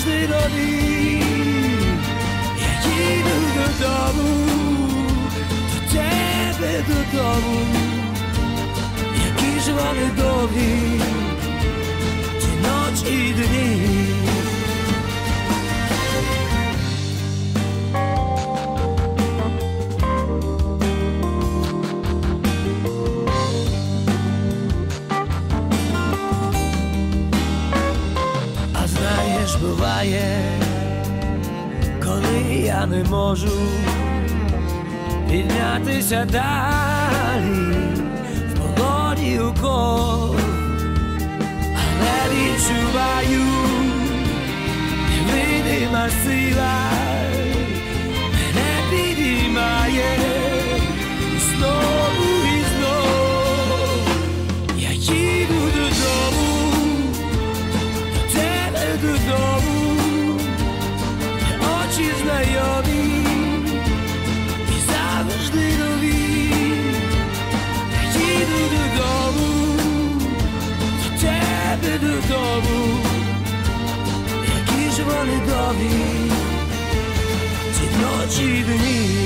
muzdedari Yegidu dodavu Do tebe dodavu Jaki żwany dowi Czy noc i dni знаєш, буває, коли я не можу піднятися далі в полоні укол, але відчуваю невидима сила sarebbe del domu Jakiż wolny dowi Zjednoczy wynik